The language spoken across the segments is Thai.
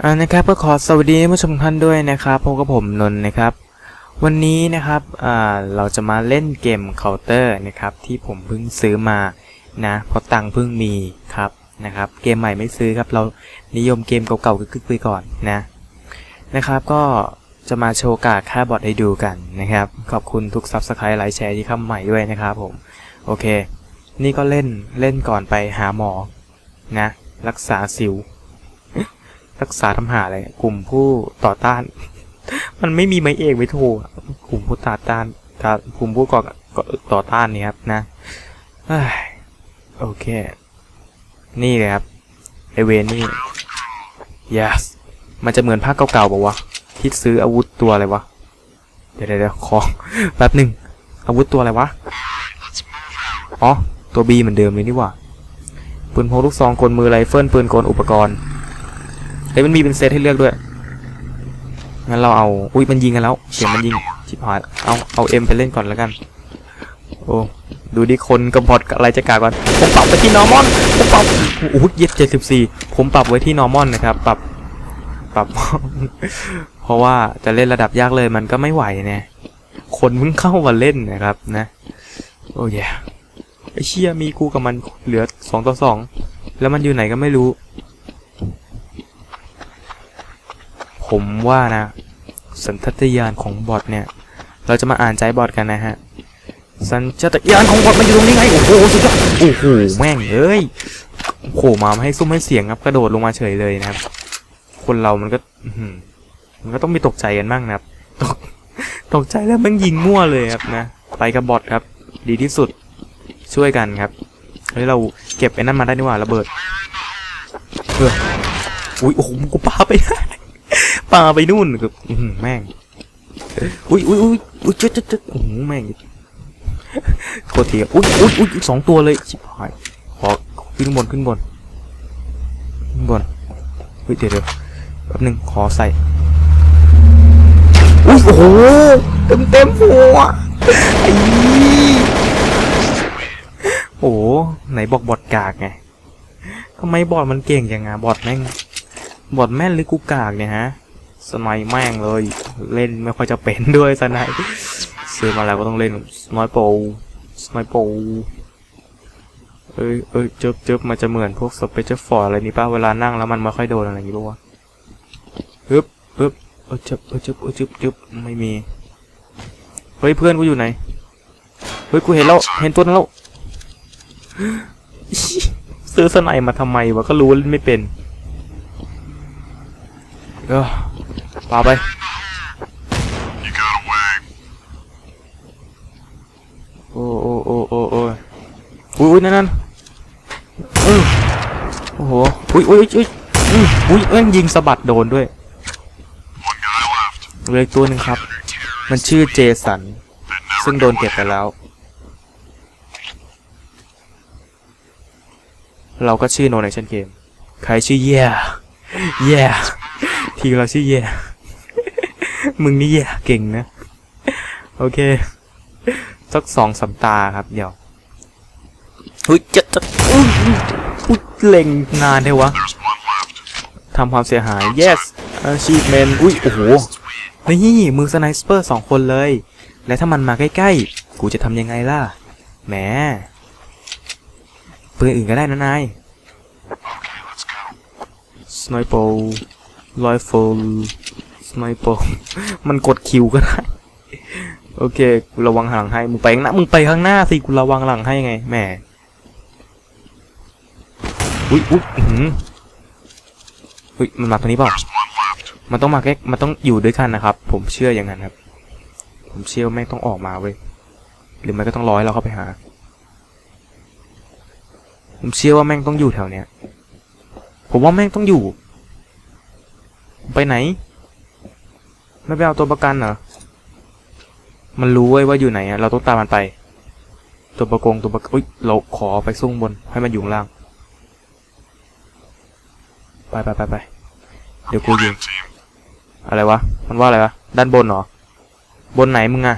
อ่านะครับก็ขอสวัสดีผู้ชมท่านด้วยนะครับพบกับผมนนท์นะครับ วันนี้นะครับอ่าเราจะมาเล่นเกมเคาน์เตอร์นะครับที่ผมเพิ่งซื้อมานะเพราะตังค์เพิ่งมีครับนะครับ เกมใหม่ไม่ซื้อครับเรานิยมเกมเก่าๆกึกๆไปก่อนนะนะครับ ก็จะมาโชว์กากค่าบอทให้ดูกันนะครับ ขอบคุณทุกซับสไครต์ไลค์แชร์ที่เข้ามาใหม่ด้วยนะครับผมโอเค นี่ก็เล่นเล่นก่อนไปหาหมอนะรักษาสิว รักษาทำหาอะไรกลุ่มผู้ต่อต้าน มันไม่มีไม้เอกไม่โทกลุ่มผู้ต่อต้านกลุ่มผู้ก่อต่อต้านเนี่ยครับนะโอเค นี่เลยครับไอเวนนี่ yes มันจะเหมือนภาคเก่าๆบอกว่าวะที่ซื้ออาวุธตัวอะไรวะ เดี๋ยวเดี๋ยวขอแป๊บหนึ่งอาวุธตัวอะไรวะ อ๋อ ตัว B เหมือนเดิมเลยนี่ว่าปืนพกลูกซองกลมือไรเฟิลปืนกลอุปกรณ์ เฮ้ยมันมีเป็นเซตให้เลือกด้วย งั้นเราเอา อุ้ยมันยิงกันแล้วเสียงมันยิงชิบหาย เอาเอาเอ็มไปเล่นก่อนแล้วกัน โอ้ดูดิคนกับบอทกับอะไรจะกากก่อนผมปรับไปที่นอร์มอนผมปรับโอ้โหเย็ดเจ็ดสิบสี่ผมปรับไว้ที่นอร์มอนนะครับ ปรับ ปรับ เพราะว่าจะเล่นระดับยากเลยมันก็ไม่ไหวเนี่ยคนเพิ่งเข้ามาเล่นนะครับนะ โอ้ยไอเชี่ยมีกูกับมันเหลือสองต่อสองแล้วมันอยู่ไหนก็ไม่รู้ ผมว่านะ สัญชาตญาณของบอทเนี่ย เราจะมาอ่านใจบอทกันนะฮะ สัญชาตญาณของบอทมันอยู่ตรงนี้ไง โอ้โห สุดยอด โอ้โห แม่งเอ้ยโผล่มาไม่ให้ซุ้มให้เสียงครับ กระโดดลงมาเฉยเลยนะครับ คนเรามันก็มันก็ต้องมีตกใจกันบ้างนะครับ ตก ตกใจแล้วมันยิงมั่วเลยครับนะ ไปกับบอทครับ ดีที่สุด ช่วยกันครับ เฮ้ยเราเก็บไอ้นั่นมาได้นี่หว่าระเบิดเอออุ้ยโอ้โหกูปาไปได้ ปลาไปนู่นคืออื้อหือแม่ง อุ้ยอุ้ยอุ้ยอุ้ยเจ๊ดเจ๊ดเจ๊ดโอ้โหแม่งโคตรเทีอะอุ้ยอุ้ยอุ้ยสองตัวเลยชิบหายขอขึ้นบนขึ้นบนขึ้นบนเฮ้ยเดี๋ยวเดี๋ยวแป๊บหนึงขอใส่อุ้ยโอ้โหเต็มเต็มหัวไอ้โอ้โหไหนบอกบอดกากไงทำไมบอดมันเก่งอย่างไงบอดแม่งบอดแม่นหรือกูกากเนี่ยฮะ สไนแม่งเลย เล่นไม่ค่อยจะเป็นด้วยสไนซื้อมาแล้วก็ต้องเล่นสไนโปสไนโปเอ้ยเอ้ยเจิบเจิบมันจะเหมือนพวกสเปเชียลฟอร์อะไรนี่ป่ะเวลานั่งแล้วมันไม่ค่อยโดนอะไรอย่างงี้ป่ะวะฮึบฮึบเออจึบเออจึบเออจึบจึบไม่มีเฮ้ยเพื่อนกูอยู่ไหนเฮ้ยกูเห็นแล้วเห็นตัวนั้นแล้วซื้อสไนมาทำไมวะก็รู้ว่าเล่นไม่เป็นเออ ปาไปโอ้โอ้โอ้โอ้โอ้อุ้ยอุ้ยนั่นนั่นอือโอ้โหอุ้ยอุ้ยอุ้ยอุ้ยอุ้ยเอ้ยยิงสะบัดโดนด้วยเหลืออีกตัวหนึ่งครับ มันชื่อเจสัน ซึ่งโดนเก็บไปแล้ว เราก็ชื่อโนเนชั่นเกม ใครชื่อแย่ แย่ ทีมเราชื่อแย่ มึงนี่แย่เก่งนะ โอเค สักสองสามตาครับ เดี๋ยวอุ้ยจะจะอุ้ยอุ้ยเล็งนานเทวะทำความเสียหาย yes achievement อุ้ย โอ้โห นี่ มือสไนเปอร์สองคนเลย และถ้ามันมาใกล้ๆ กูจะทำยังไงล่ะ แหมปืนอื่นก็ได้นะนายสไนเปอร์ไรเฟิล ไนเปรมันกดคิวก็ได้ โอเคกูระวังหลังให้ มึงไปข้างหน้า มึงไปข้างหน้าสิกูระวังหลังให้ไงแหมอุ้ยอุ้ยอื้อหือเฮ้ยมันมาตรงนี้เปล่ามันต้องมาแค่มันต้องอยู่ด้วยกันนะครับ ผมเชื่ออย่างนั้นครับ ผมเชื่อแม่งต้องออกมาเว้ยหรือไม่ก็ต้องร้อยเราเข้าไปหา ผมเชื่อว่าแม่งต้องอยู่แถวเนี้ย ผมว่าแม่งต้องอยู่ ไปไหน ไม่ไปเอาตัวประกันเหรอ มันรู้เว้ยว่าอยู่ไหนอะเราต้องตามมันไป ตัวประกงตัวประอุ้ยเราขอไปซุ่งบน ให้มันอยู่ล่าง ไปไปไปไปเดี๋ยวกูยิง อะไรวะ มันว่าอะไรวะ ด้านบนเหรอ บนไหนมึงอะ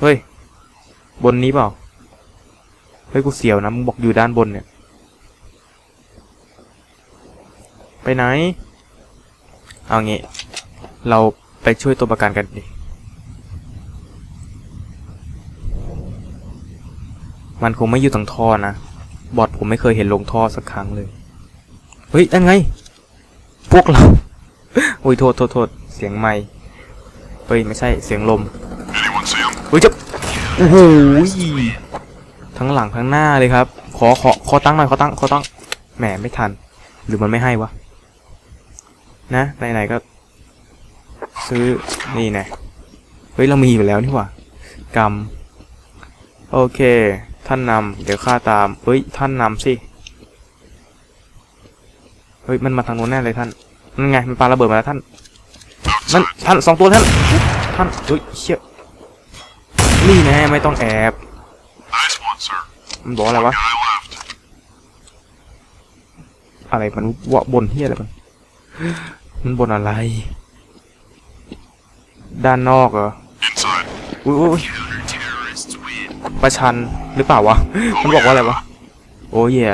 เฮ้ย บนนี้เปล่า เฮ้ยกูเสียวนะ มึงบอกอยู่ด้านบนเนี่ย ไปไหน เอางี้ เราไปช่วยตัวประกันกันดิ มันคงไม่อยู่ตรงท่อนะ บอทผมไม่เคยเห็นลงท่อสักครั้งเลย เฮ้ยยังไง พวกเรา อุ้ยโทษโทษโทษเสียงไม่เฮ้ย ไม่ใช่เสียงลมเฮ้ยจะโอ้โหทั้งหลังทั้งหน้าเลยครับ ขอขอขอตั้งหน่อยขอตั้งขอตั้งแหมไม่ทัน หรือมันไม่ให้วะ นะไหนๆก็ ซื้อนี่ไงเฮ้ย เรามีอยู่แล้วนี่หว่ากรรมโอเค ท่านนำเดี๋ยวข้าตาม เฮ้ย ท่านนำสิเฮ้ย มันมาทางโน้นแน่เลยท่านนั่นไง มันปาระเบิดมาแล้วท่านนั่นท่านสองตัวท่าน ท่านเฮ้ยเชี่ยนี่แน่ไม่ต้องแอบมันบอกอะไรวะอะไรมันวะบนเฮียอะไรมัน มันบนอะไร ด้านนอกเหรอ Inside. อุ้ยอุ้ยประชันหรือเปล่าวะ มันบอกว่าอะไรวะ โอ้ยเย่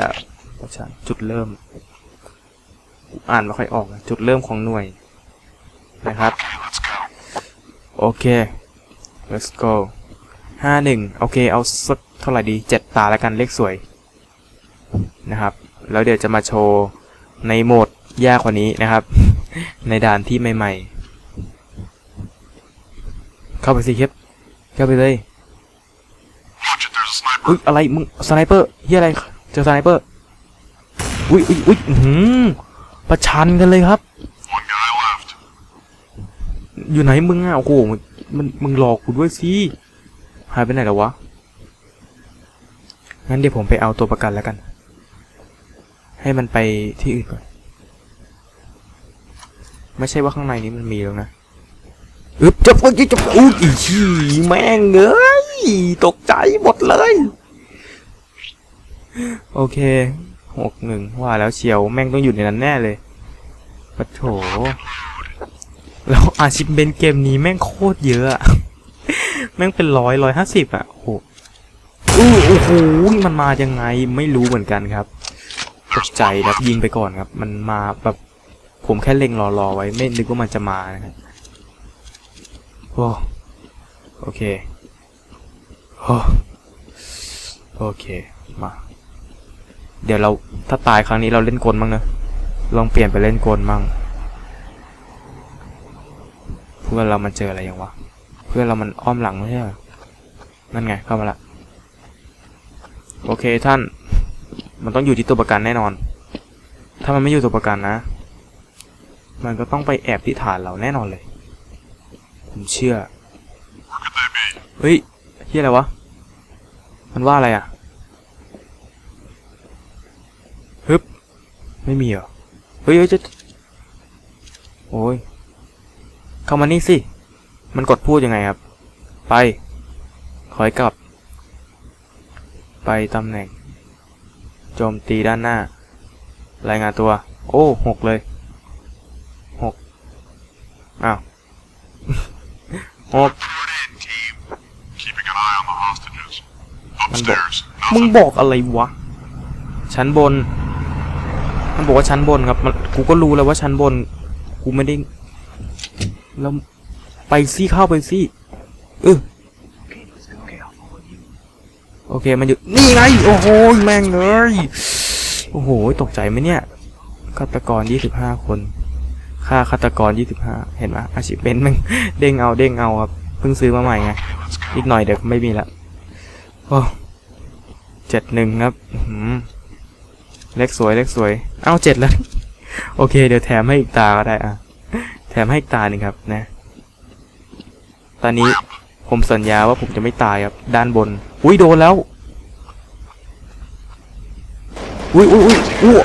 ประชันจุดเริ่ม อ่านไม่ค่อยออกอะจุดเริ่มของหน่วย นะครับ Let's go. โอเค let's go ห้าหนึ่งโอเค เอาสักเท่าไหร่ดีเจ็ดตาแล้วกันเลขสวย นะครับ แล้วเดี๋ยวจะมาโชว์ในโหมดยากกว่านี้นะครับ ในด่านที่ใหม่ๆ เข้าไปสิครับเข้าไปเลย Watch it, there's a sniper. อุ้ยอะไรมึงสไนเปอร์เฮียอะไรเจอสไนเปอร์อุ้ยอุ้ยอุ้ยอื้อหือประชันกันเลยครับ One guy left. อยู่ไหนมึงอะโอ้โหมันมึงหลอกกูด้วยสิหายไปไหนแล้ววะงั้นเดี๋ยวผมไปเอาตัวประกันแล้วกัน ให้มันไปที่อื่นก่อน ไม่ใช่ว่าข้างในนี้มันมีแล้วนะอึบจับจับจับอุ้ยอีชี้แม่งเอ้ยตกใจหมดเลย โอเคหกหนึ่งว่าแล้วเชียวแม่งต้องอยู่ในนั้นแน่เลยปะโถแล้วอาชิพเบนเกมนี้แม่งโคตรเยอะอะแม่งเป็นร้อยร้อยห้าสิบอะโอ้โหอู้โอ้โหมันมายังไงไม่รู้เหมือนกันครับ ตกใจครับยิงไปก่อนครับ มันมาแบบ ผมแค่เล็งรอๆไว้ไม่นึกว่ามันจะมานะครับโอ้โอเคโอ้โอเคมา เดี๋ยวเราถ้าตายครั้งนี้เราเล่นกลบ้างนะลองเปลี่ยนไปเล่นกลบ้างเพื่อนเรามันเจออะไรยังวะเพื่อนเรามันอ้อมหลังไม่ใช่เหรอนั่นไงเข้ามาละโอเคท่าน มันต้องอยู่ที่ตัวประกันแน่นอน ถ้ามันไม่อยู่ตัวประกันนะ มันก็ต้องไปแอบที่ฐานเราแน่นอนเลย ผมเชื่อ เฮ้ยเฮียอะไรวะ มันว่าอะไรอะฮึบไม่มีเหรอ เฮ้ยเฮ้ยจะโอ้ยเข้ามานี่สิ มันกดพูดยังไงครับ ไปขอยกลับ ไปตำแหน่ง โจมตีด้านหน้ารายงานตัว โอ้หกเลย อ้าวหก Keeping an eye on the hostages. มันบอก Upstairs. มึง Nothing. บอกอะไรวะ ชั้นบน มันบอกว่าชั้นบนครับ มันกูก็รู้แล้วว่าชั้นบน กูไม่ได้ แล้วไปซี่เข้าไปซี่เออโอเค มันอยู่ นี่ไง โอ้โห แม่งเลย โอ้โห ตกใจไหมเนี่ยฆาตกรยี่สิบห้าคน ค่าฆาตกรยี่สิบห้าเห็นไหมอาชีพเป็นม่งเด้งเอาเด้งเอาครับ เพิ่งซื้อมาใหม่ไง อีกหน่อยเดี๋ยวไม่มีละโอ้เจ็ดหนึ่งครับหือเลขสวยเลขสวย เอ้าเจ็ดแล้ว โอเค เดี๋ยวแถมให้อีกตาก็ได้อะ แถมให้อีกตาหนึ่งครับนะ ตอนนี้ผมสัญญาว่าผมจะไม่ตายครับ ด้านบน อุ้ยโดนแล้ว อุ้ยอุ้ยอุ้ยอุ้ย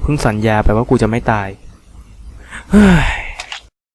เพิ่งสัญญาไปว่ากูจะไม่ตาย เฮ้ย